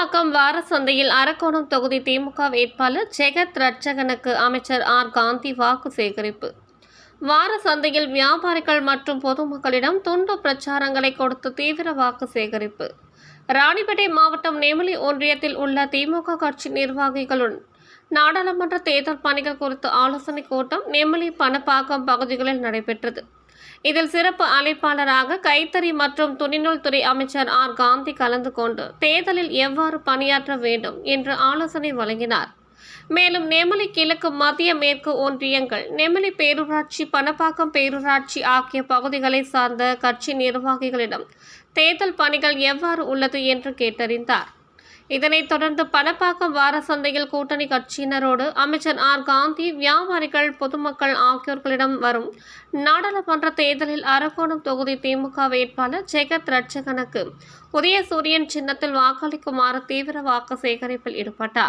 பணப்பாக்கம் வார சந்தையில் அரக்கோணம் தொகுதி திமுக வேட்பாளர் ஜெகத் ரட்சகனுக்கு அமைச்சர் ஆர். காந்தி வாக்கு சேகரிப்பு. வார சந்தையில் வியாபாரிகள் மற்றும் பொதுமக்களிடம் துண்டு பிரச்சாரங்களை கொடுத்து தீவிர வாக்கு சேகரிப்பு. ராணிப்பேட்டை மாவட்டம் நெமிலி ஒன்றியத்தில் உள்ள திமுக கட்சி நிர்வாகிகளுடன் நாடாளுமன்ற தேர்தல் பணிகள் குறித்த ஆலோசனைக் கூட்டம் நெமிலி பணப்பாக்கம் பகுதிகளில் நடைபெற்றது. இதில் சிறப்பு அழைப்பாளராக கைத்தறி மற்றும் துணிநூல் துறை அமைச்சர் ஆர். காந்தி கலந்து கொண்டு தேர்தலில் எவ்வாறு பணியாற்ற வேண்டும் என்று ஆலோசனை வழங்கினார். மேலும் நெமலி கிழக்கு மத்திய மேற்கு ஒன்றியங்கள் நெமலி பேரூராட்சி பணப்பாக்கம் பேரூராட்சி ஆகிய பகுதிகளை சார்ந்த கட்சி நிர்வாகிகளிடம் தேர்தல் பணிகள் எவ்வாறு உள்ளது என்று கேட்டறிந்தார். இதனைத் தொடர்ந்து பலப்பாக்கம் வார சந்தையில் கூட்டணி கட்சியினரோடு அமைச்சர் ஆர். காந்தி வியாபாரிகள் பொதுமக்கள் ஆகியோர்களிடம் வரும் நாடாளுமன்ற தேர்தலில் அரக்கோணம் தொகுதி திமுக வேட்பாளர் ஜெகத் ரட்சகனுக்கு உதயசூரியன் சின்னத்தில் வாக்களிக்குமாறு தீவிர வாக்கு சேகரிப்பில் ஈடுபட்டார்.